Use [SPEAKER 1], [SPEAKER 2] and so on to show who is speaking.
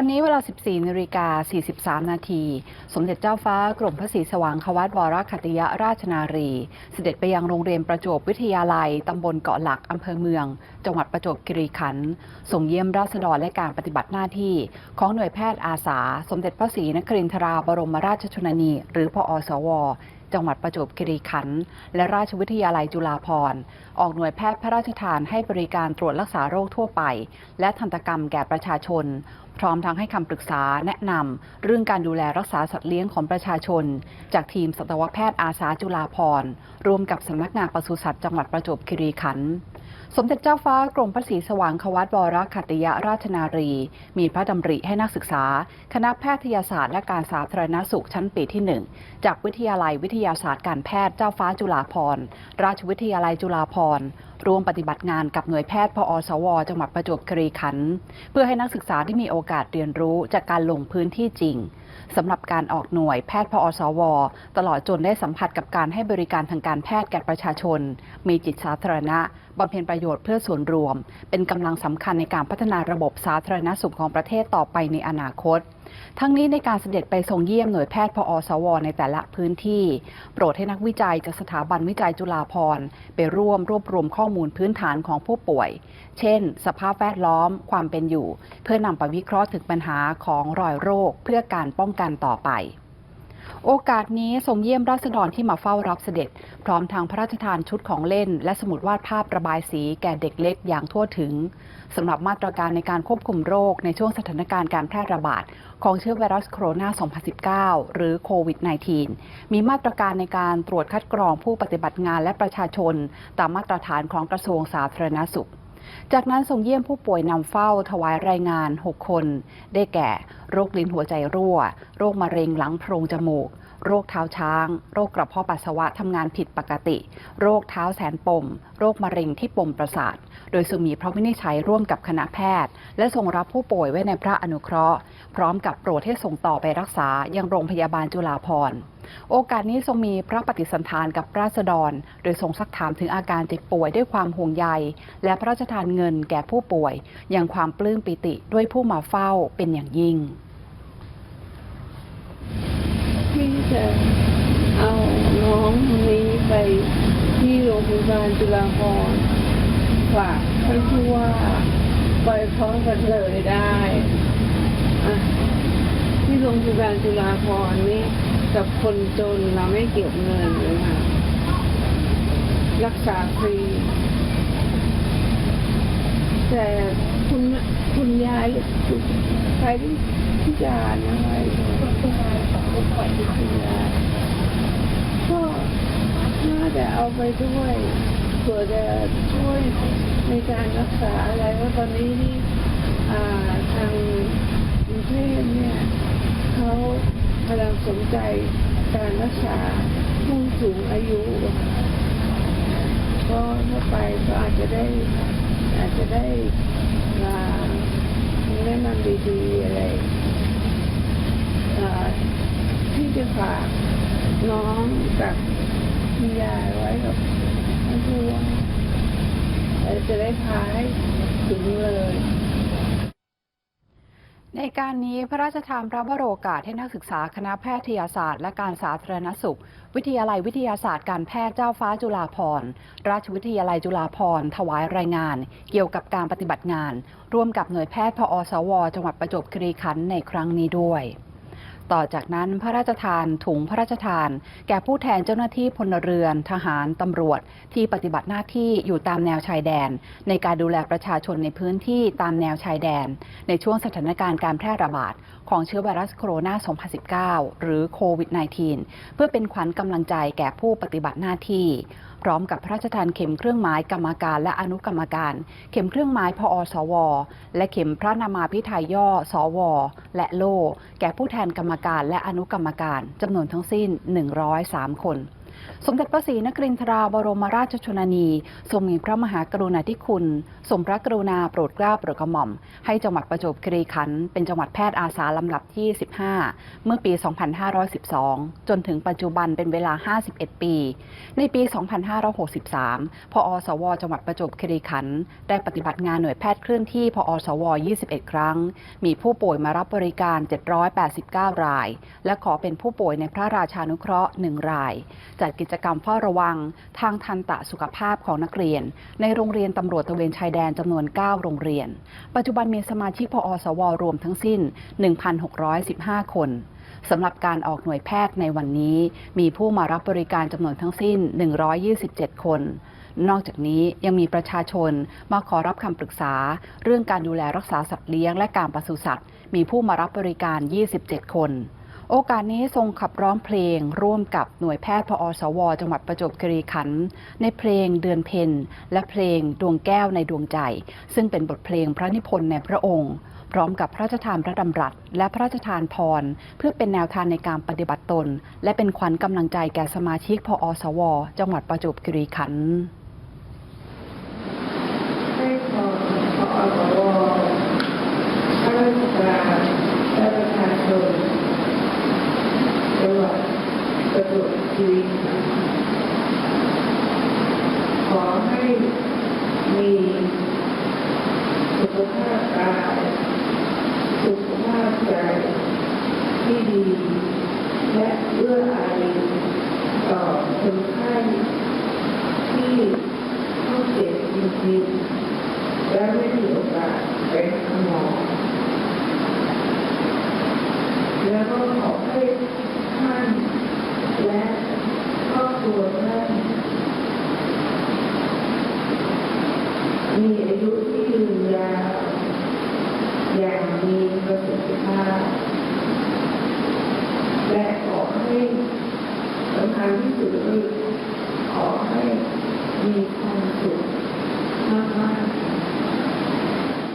[SPEAKER 1] วันนี้เวลา 14นาฬิกา43 นาที สมเด็จเจ้าฟ้ากรมพระศรีสว่างควัตวรคัตยราชนารี เสด็จไปยังโรงเรียนประจวบวิทยาลัย ตำบลเกาะหลัก อำเภอเมือง จังหวัดประจวบคีรีขันธ์ส่งเยี่ยมราษฎรและการปฏิบัติหน้าที่ ของหน่วยแพทย์อาสา สมเด็จพระศรีนครินทราบรมราชชนนี หรือพอสว จังหวัดประจวบคีรีขันธ์และราชวิทยาลัยจุฬาภรณ์ ออกหน่วยแพทย์พระราชทานให้บริการตรวจรักษาโรคทั่วไป และทันตกรรมแก่ประชาชน พร้อมทั้งให้คำปรึกษาแนะนำเรื่องการดูแลรักษาสัตว์เลี้ยงของประชาชน จากทีมสัตวแพทย์อาสาจุฬาภรณ์ร่วมกับสำนักงานปศุสัตว์จังหวัดประจวบคีรีขันธ์ สมเด็จเจ้าฟ้ากรมพระศรีสว่างควัตวรคัตยราชนารี มีพระดำริให้นักศึกษา คณะแพทยศาสตร์และการสาธารณสุขชั้นปีที่ 1 จากวิทยาลัยวิทยาศาสตร์การแพทย์เจ้าฟ้าจุฬาภรณ์ ราชวิทยาลัยจุฬาภรณ์ร่วมปฏิบัติงานกับหน่วยแพทย์พอสว จังหวัดประจวบคีรีขันธ์เพื่อให้นักศึกษาได้มีโอกาสเรียนรู้จากการลงพื้นที่จริงสำหรับการออกหน่วยแพทย์พอสว ตลอดจนได้สัมผัสกับการให้บริการทางการแพทย์แก่ประชาชน มีจิตสาธารณะบำเพ็ญประโยชน์เพื่อส่วนรวม เป็นกำลังสำคัญในการพัฒนาระบบสาธารณสุขของประเทศต่อไปในอนาคต ทั้งนี้ในการเสด็จไปทรงเยี่ยมหน่วยแพทย์พอสว ในแต่ละพื้นที่ โปรดให้นักวิจัยจากสถาบันวิจัยจุฬาภรณ์ไปร่วมรวบรวมข้อมูลพื้นฐานของผู้ป่วย เช่น สภาพแวดล้อมความเป็นอยู่ เพื่อนำไปวิเคราะห์ถึงปัญหาของรอยโรคเพื่อการป้องกันต่อไป โอกาสนี้ทรงเยี่ยมราษฎรที่มาเฝ้ารับเสด็จ พร้อมทางพระราชทานชุดของเล่น และสมุดวาดภาพระบายสีแก่เด็กเล็กอย่างทั่วถึงสำหรับมาตรการในการควบคุมโรคในช่วงสถานการณ์การแพร่ระบาดของเชื้อไวรัสโคโรนา 2019 หรือโควิด -19 มีมาตรการในการตรวจคัดกรองผู้ปฏิบัติงานและประชาชน ตามมาตรฐานของกระทรวงสาธารณสุข จากนั้นทรงเยี่ยมผู้ป่วยนำเฝ้าถวายรายงาน 6 คน ได้แก่ โรคลิ้นหัวใจรั่ว โรคมะเร็งหลังโพรงจมูก โรคเท้าช้าง โรคกระเพาะปัสสาวะทำงานผิดปกติ โรคเท้าแสนปม โรคมะเร็งที่ปมประสาท โดยทรงมีพระวินิจฉัยร่วมกับคณะแพทย์ และทรงรับผู้ป่วยไว้ในพระอนุเคราะห์ พร้อมกับโปรดให้ส่งต่อไปรักษายังโรงพยาบาลจุฬาภรณ์โอกาสนี้ทรงมีพระปฏิสันทานกับราษฎร โดยทรงซักถามถึงอาการเจ็บป่วยด้วยความห่วงใย และพระราชทานเงินแก่ผู้ป่วย อย่างความปลื้มปิติด้วยผู้มาเฝ้าเป็นอย่างยิ่ง
[SPEAKER 2] ที่จะเอาน้องคนนี้ไปที่โรงพยาบาลจุฬาภรณ์ ฝากท่านผู้ว่าไปพร้อมกันเลยได้ที่โรงพยาบาลจุฬาภรณ์นี่กับคนจนเราไม่เก็บเงินเลยค่ะ รักษาฟรี แต่คุณคุณยายใครที่พิการอะไรคุณยายของผู้ป่วยที่คุณยายก็น่าจะเอาไปด้วย ผื่อจะช่วยในการรักษาอะไรเพราตอนนี้นี่ทางกรุงเทพเนี่ยเขากำลังสนใจการรักษาผู้สูงอายุก็ถ้าไปก็อาจจะได้อาจจะได้มาแนะนำดีๆอะไรที่จะฝากน้องกับคุณยายไว้กับ ท่านผู้ว่าเอ่อจะได้พาให้ถึงเลย
[SPEAKER 1] ในการนี้พระราชทานพระบรโอกาสให้นักศึกษาคณะแพทยศาสตร์และการสาธารณสุข วิทยาลัยวิทยาศาสตร์การแพทย์เจ้าฟ้าจุฬาภรณ์ราชวิทยาลัยจุฬาภรณ์ถวายรายงาน เกี่ยวกับการปฏิบัติงาน ร่วมกับหน่วยแพทย์พอสว จังหวัดประจวบคีรีขันธ์ในครั้งนี้ด้วย ต่อจากนั้นพระราชทานถุงพระราชทาน แก่ผู้แทนเจ้าหน้าที่พลเรือน ทหารตำรวจ ที่ปฏิบัติหน้าที่อยู่ตามแนวชายแดน ในการดูแลประชาชนในพื้นที่ตามแนวชายแดน ในช่วงสถานการณ์การแพร่ระบาดของเชื้อไวรัสโคโรนา 2019 หรือโควิด -19 เพื่อเป็นขวัญกำลังใจแก่ผู้ปฏิบัติหน้าที่พร้อมกับพระราชทานเข็มเครื่องหมายกรรมการและอนุกรรมการ เข็มเครื่องหมายพอสว และเข็มพระนามาพิไทยย่อ สว และโล่แก่ผู้แทนกรรมการและอนุกรรมการจำนวนทั้งสิ้น 103 คน สมเด็จพระศรีนครินทราบรมราชชนนี ทรงมีพระมหากรุณาธิคุณทรงพระกรุณาโปรดเกล้าโปรดกระหม่อม ให้จังหวัดประจวบคีรีขันธ์เป็นจังหวัดแพทย์อาสาลำดับที่ 15 เมื่อปี 2512 จนถึงปัจจุบันเป็นเวลา 51 ปี ในปี 2563 พอสว จังหวัดประจวบคีรีขันธ์ได้ปฏิบัติงานหน่วยแพทย์เคลื่อนที่พอสว 21 ครั้ง มีผู้ป่วยมารับบริการ 789 ราย และขอเป็นผู้ป่วยในพระราชานุเคราะห์ 1 รายจัดกิจกรรมเฝ้าระวัง ทางทันตะสุขภาพของนักเรียน ในโรงเรียนตำรวจตะเวนชายแดนจำนวน 9 โรงเรียน ปัจจุบันมีสมาชิกพอสวรวมทั้งสิ้น 1,615 คนสำหรับการออกหน่วยแพทย์ในวันนี้ มีผู้มารับบริการจำนวนทั้งสิ้น 127 คน นอกจากนี้ยังมีประชาชนมาขอรับคำปรึกษา เรื่องการดูแลรักษาสัตว์เลี้ยงและการปศุสัตว์ มีผู้มารับบริการ 27 คน โอกาสนี้ทรงขับร้องเพลงร่วมกับหน่วยแพทย์พอสว จังหวัดประจวบคีรีขันธ์ในเพลงเดือนเพ็ญและเพลงดวงแก้วในดวงใจ ซึ่งเป็นบทเพลงพระนิพนธ์ในพระองค์ พร้อมกับพระราชทานพระดำรัส และพระราชทานพร เพื่อเป็นแนวทางในการปฏิบัติตน และเป็นขวัญกำลังใจแก่สมาชิกพอสว จังหวัดประจวบคีรีขันธ์
[SPEAKER 3] ให้พอพอสวข้าราชการและประชาชน ประจวบคีรีขันธ์ขอให้มีสุขภาพกายสุขภาพใจที่ดี และเอื้ออารีต่อคนไข้ที่เข้าเจ็บจริงๆและไม่มีโอกาสไปหาหมอแล้วก็ขอให้ท่าน และครอบครัวท่านมีอายุที่ยืนยาวอย่างมีประสิทธิภาพ และขอให้สำคัญที่สุดคือ